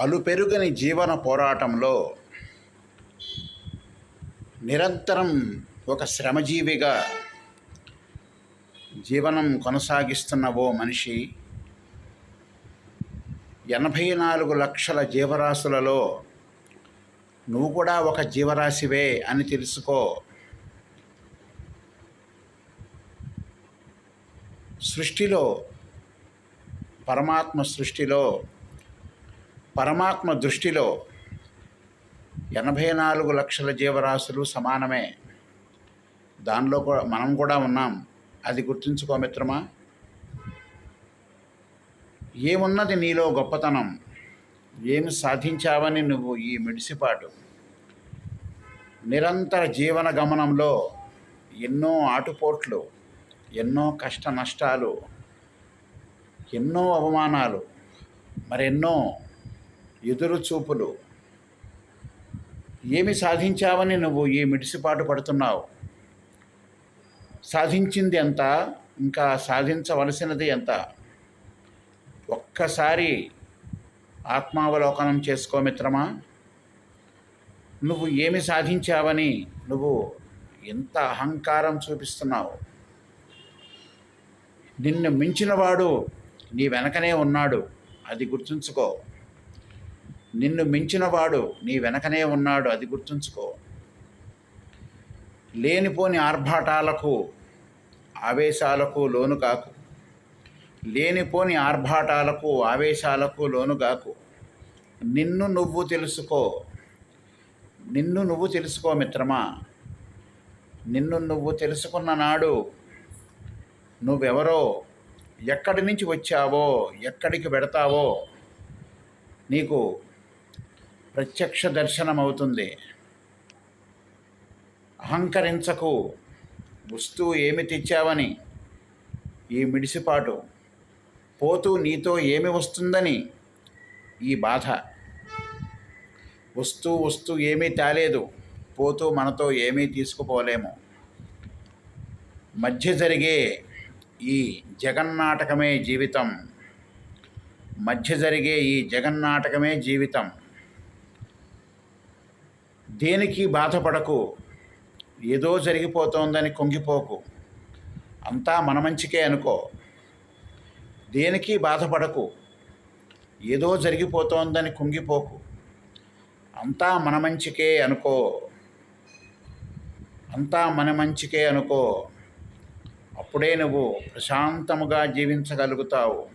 అలుపెరుగని జీవన పోరాటంలో నిరంతరం ఒక శ్రమజీవిగా జీవనం కొనసాగిస్తున్న ఓ మనిషి ఎనభై నాలుగు లక్షల జీవరాశులలో నువ్వు కూడా ఒక జీవరాశివే అని తెలుసుకో. సృష్టిలో పరమాత్మ సృష్టిలో పరమాత్మ దృష్టిలో ఎనభై నాలుగు లక్షల జీవరాశులు సమానమే. దానిలో కూడా మనం కూడా ఉన్నాం. అది గుర్తుంచుకో మిత్రమా? ఏమున్నది నీలో గొప్పతనం? ఏమి సాధించావని నువ్వు ఈ మిడిసిపాటు? నిరంతర జీవన గమనంలో ఎన్నో ఆటుపోట్లు ఎన్నో కష్ట నష్టాలు ఎన్నో అవమానాలు మరెన్నో ఎదురు చూపులు. ఏమి సాధించావని నువ్వు ఈ మిడిసిపాటు పడుతున్నావు? సాధించింది ఎంత? ఇంకా సాధించవలసినది ఎంత? ఒక్కసారి ఆత్మావలోకనం చేసుకో మిత్రమా. నువ్వు ఏమి సాధించావని నువ్వు ఎంత అహంకారం చూపిస్తున్నావు? నిన్ను మించినవాడు నీ వెనకనే ఉన్నాడు. అది గుర్తుంచుకో. నిన్ను మించినవాడు నీ వెనకనే ఉన్నాడు అది గుర్తుంచుకో. లేనిపోని ఆర్భాటాలకు ఆవేశాలకు లోను కాకు. లేనిపోని ఆర్భాటాలకు ఆవేశాలకు లోను కాకు. నిన్ను నువ్వు తెలుసుకో. నిన్ను నువ్వు తెలుసుకో మిత్రమా. నిన్ను నువ్వు తెలుసుకున్న నాడు నువ్వెవరో ఎక్కడి నుంచి వచ్చావో ఎక్కడికి పెడతావో నీకు ప్రత్యక్ష దర్శనం అవుతుంది అహంకరించకు. వస్తువు ఏమి తెచ్చావని? ఈ మిడిసిపాటు. పోతూ నీతో ఏమి వస్తుందని? ఈ బాధ. వస్తూ వస్తూ ఏమీ తేలేదు. పోతూ మనతో ఏమీ తీసుకుపోలేము. మధ్య జరిగే ఈ జగన్నాటకమే జీవితం. మధ్య జరిగే ఈ జగన్నాటకమే జీవితం. దేనికి బాధపడకు? ఏదో జరిగిపోతోందని కుంగిపోకు. అంతా మన మంచికే అనుకో. దేనికి బాధపడకు? ఏదో జరిగిపోతోందని కుంగిపోకు. అంతా మన మంచికే అనుకో. అంతా మన మంచికే అనుకో. అప్పుడే నువ్వు ప్రశాంతముగా జీవించగలుగుతావు.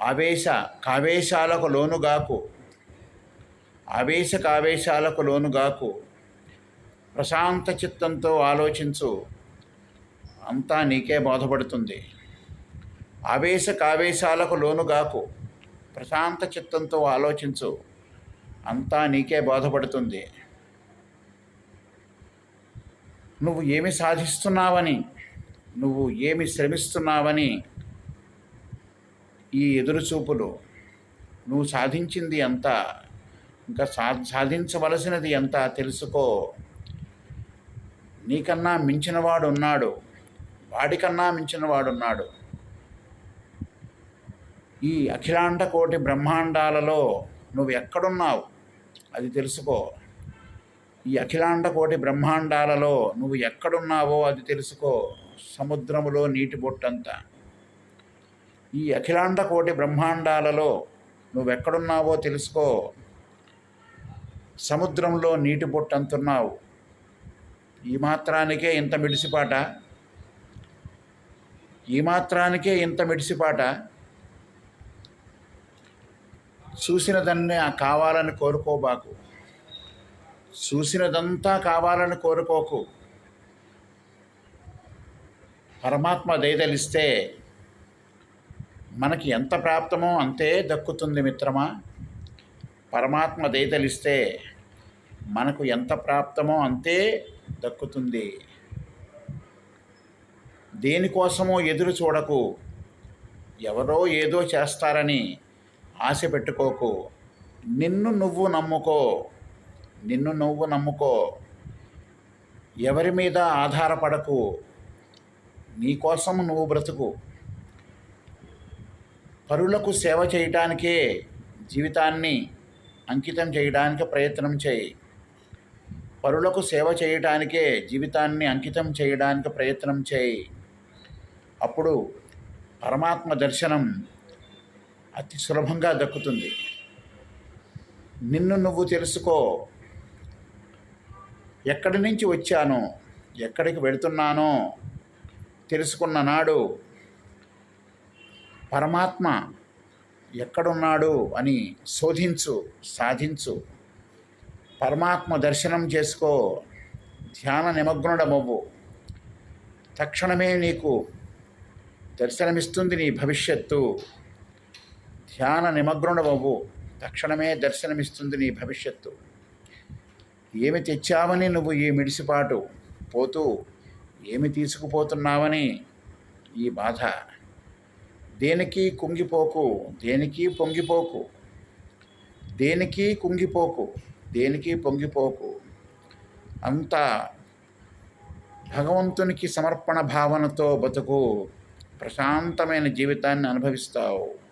ఆవేశ కావేశాలకు లోనుగాకు. ఆవేశకావేశాలకు లోనుగాకు ప్రశాంత చిత్తంతో ఆలోచించు. అంతా నీకే బోధపడుతుంది. ఆవేశ కావేశాలకు లోనుగాకు ప్రశాంత చిత్తంతో ఆలోచించు. అంతా నీకే బోధపడుతుంది. నువ్వు ఏమి సాధిస్తున్నావని? నువ్వు ఏమి శ్రమిస్తున్నావని? ఈ ఎదురుచూపులు. నువ్వు సాధించింది అంతా ఇంకా సా సాధించవలసినది ఎంత తెలుసుకో? నీకన్నా మించినవాడు ఉన్నాడు వాడికన్నా మించినవాడు ఉన్నాడు ఈ అఖిలాండ కోటి బ్రహ్మాండాలలో నువ్వు ఎక్కడున్నావు అది తెలుసుకో. ఈ అఖిలాండ కోటి బ్రహ్మాండాలలో నువ్వు ఎక్కడున్నావో అది తెలుసుకో. సముద్రములో నీటి బొట్టంతా. ఈ అఖిలాండ కోటి బ్రహ్మాండాలలో నువ్వెక్కడున్నావో తెలుసుకో. సముద్రంలో నీటి బొట్టంతున్నావు. ఈ మాత్రానికే ఇంత మిడిసిపాట. ఈ మాత్రానికే ఇంత మిడిసిపాట. చూసినదన్నే కావాలని కోరుకోబాకు. చూసినదంతా కావాలని కోరుకోకు. పరమాత్మ దయదలిస్తే మనకి ఎంత ప్రాప్తమో అంతే దక్కుతుంది మిత్రమా. పరమాత్మ దయతలిస్తే మనకు ఎంత ప్రాప్తమో అంతే దక్కుతుంది. దేనికోసమో ఎదురు చూడకు. ఎవరో ఏదో చేస్తారని ఆశ పెట్టుకోకు. నిన్ను నువ్వు నమ్ముకో. నిన్ను నువ్వు నమ్ముకో. ఎవరి మీద ఆధారపడకు. నీకోసం నువ్వు బ్రతుకు. పరులకు సేవ చేయటానికే జీవితాన్ని అంకితం చేయడానికి ప్రయత్నం చేయి. పరులకు సేవ చేయటానికే జీవితాన్ని అంకితం చేయడానికి ప్రయత్నం చేయి. అప్పుడు పరమాత్మ దర్శనం అతి సులభంగా దక్కుతుంది. నిన్ను నువ్వు తెలుసుకో. ఎక్కడి నుంచి వచ్చానో ఎక్కడికి వెళుతున్నానో తెలుసుకున్న నాడు పరమాత్మ ఎక్కడున్నాడు అని శోధించు సాధించు. పరమాత్మ దర్శనం చేసుకో. ధ్యాన నిమగ్నుడమవ్వు. తక్షణమే నీకు దర్శనమిస్తుంది నీ భవిష్యత్తు. ధ్యాన నిమగ్నుడమవ్వు. తక్షణమే దర్శనమిస్తుంది నీ భవిష్యత్తు. ఏమి తెచ్చావని నువ్వు ఈ మిడిసిపాటు? పోతూ ఏమి తీసుకుపోతున్నావని? ఈ బాధ. దేనికి కుంగిపోకు? దేనికి పొంగిపోకు? దేనికి కుంగిపోకు? దేనికి పొంగిపోకు? అంతా భగవంతునికి సమర్పణ భావనతో బతుకు ప్రశాంతమైన జీవితాన్ని అనుభవిస్తావు.